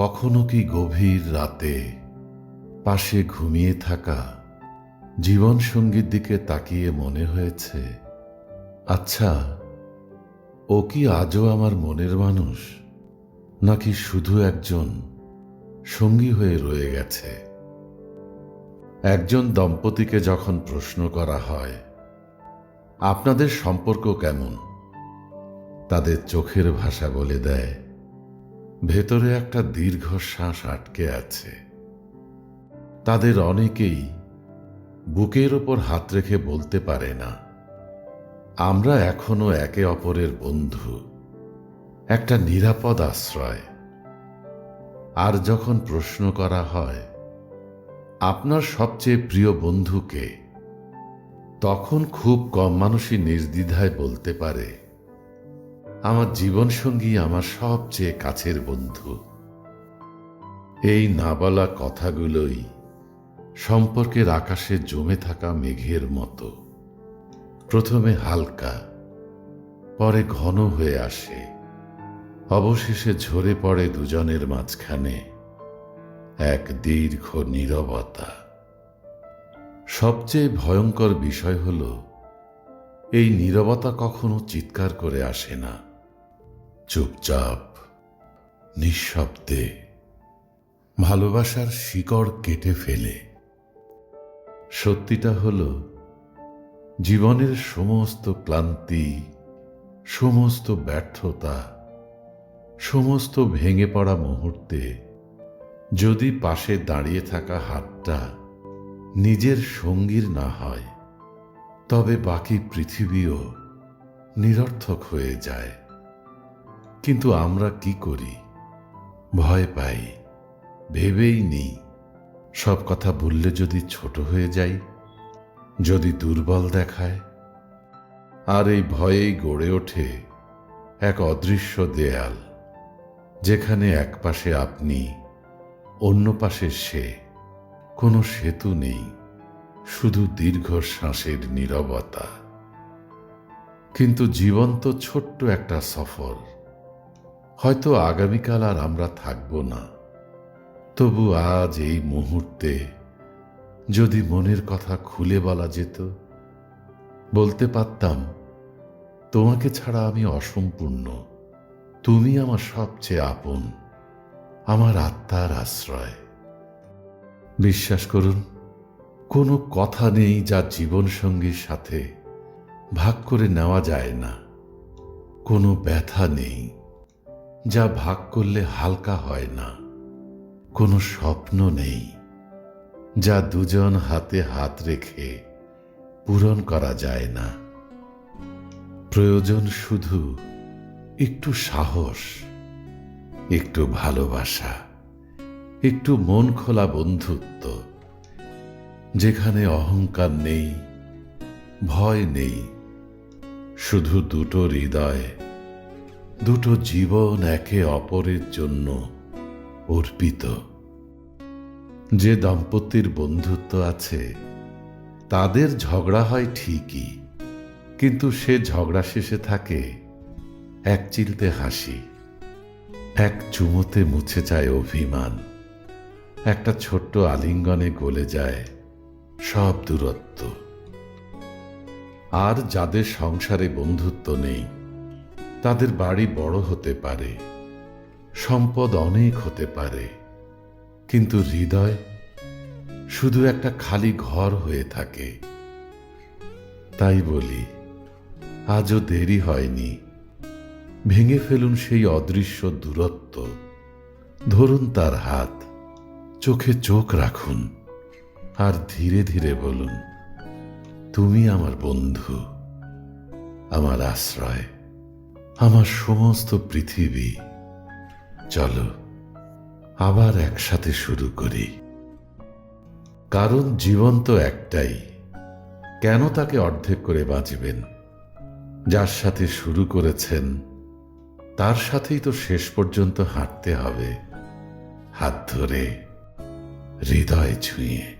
কখনো কি গভীর রাতে পাশে ঘুমিয়ে থাকা জীবন সঙ্গীর দিকে তাকিয়ে মনে হয়েছে আচ্ছা ও কি আজও আমার মনের মানুষ, নাকি শুধু একজন সঙ্গী হয়ে রয়ে গেছে? একজন দম্পতিকে যখন প্রশ্ন করা হয়, আপনাদের সম্পর্ক কেমন? তাদের চোখের ভাষা বলে দেয় ভেতরে একটা দীর্ঘশ্বাস আটকে আছে। তাদের অনেকেই বুকের ওপর হাত রেখে বলতে পারে না, আমরা এখনও একে অপরের বন্ধু, একটা নিরাপদ আশ্রয়। আর যখন প্রশ্ন করা হয়, আপনার সবচেয়ে প্রিয় বন্ধুকে তখন খুব কম মানুষই নির্দ্বিধায় বলতে পারে আমার জীবনসঙ্গী আমার সবচেয়ে কাছের বন্ধু। এই না বলা কথাগুলোই সম্পর্কের আকাশে জমে থাকা মেঘের মতো। প্রথমে হালকা, পরে ঘন হয়ে আসে। অবশেষে ঝরে পড়ে দুজনের মাঝখানে এক দীর্ঘ নীরবতা। সবচেয়ে ভয়ঙ্কর বিষয় হল, এই নীরবতা কখনো চিৎকার করে আসে না। চুপচাপ, নিঃশব্দে ভালোবাসার শিকড় কেটে ফেলে। সত্যিটা হল, জীবনের সমস্ত ক্লান্তি, সমস্ত ব্যর্থতা, সমস্ত ভেঙে পড়া মুহূর্তে যদি পাশে দাঁড়িয়ে থাকা হাতটা নিজের সঙ্গীর না হয়, তবে বাকি পৃথিবীও নিরর্থক হয়ে যায়। কিন্তু আমরা কি করি? ভয় পাই, ভেবেই নিই। সব কথা বললে যদি ছোট হয়ে যাই, যদি দুর্বল দেখায়, আর এই ভয়েই গড়ে ওঠে এক অদৃশ্য দেয়াল, যেখানে এক পাশে আপনি, অন্য পাশে সে। কোনো সেতু নেই, শুধু দীর্ঘ শ্বাসের নীরবতা। কিন্তু জীবন তো ছোট্ট একটা সফর। হয়তো আগামীকাল আর আমরা থাকব না। তবু আজ এই মুহূর্তে যদি মনের কথা খুলে বলা যেত, বলতে পারতাম, তোমাকে ছাড়া আমি অসম্পূর্ণ, তুমি আমার সবচেয়ে আপন, আমার আত্মার আশ্রয়। বিশ্বাস করুন, কোনো কথা নেই যা জীবনসঙ্গীর সাথে ভাগ করে নেওয়া যায় না। কোনো ব্যথা নেই। যা ভাগ করলে হালকা হয় না। কোনো স্বপ্ন নেই, যা দুজন হাতে হাত রেখে পূরণ করা যায় না। প্রয়োজন শুধু একটু সাহস, একটু ভালোবাসা, একটু মন খোলা বন্ধুত্ব, যেখানে অহংকার নেই, ভয় নেই, শুধু দুটো হৃদয় দুটো জীবন একে অপরের জন্য অর্পিত। যে দম্পতির বন্ধুত্ব আছে, তাদের ঝগড়া হয় ঠিকই, কিন্তু সে ঝগড়া শেষে থাকে এক চিলতে হাসি, এক চুমোতে মুছে যায় অভিমান, একটা ছোট্ট আলিঙ্গনে গলে যায় সব দূরত্ব। আর যাদের সংসারে বন্ধুত্ব নেই তাদের বাড়ি বড় হতে পারে, সম্পদ অনেক হতে পারে, কিন্তু হৃদয় শুধু একটা খালি ঘর হয়ে থাকে। তাই বলি, আজও দেরি হয়নি। ভেঙে ফেলুন সেই অদৃশ্য দূরত্ব। ধরুন তার হাত, চোখে চোখ রাখুন, আর ধীরে ধীরে বলুন, তুমি আমার বন্ধু, আমার আশ্রয়। আমার সমস্ত পৃথিবী। চলো, আবার একসাথে শুরু করি। কারণ জীবন তো একটাই। কেন তাকে অর্ধেক করে বাঁচবেন? যার সাথে শুরু করেছেন, তার সাথেই তো শেষ পর্যন্ত হাঁটতে হবে। হাত ধরে হৃদয় ছুঁয়ে।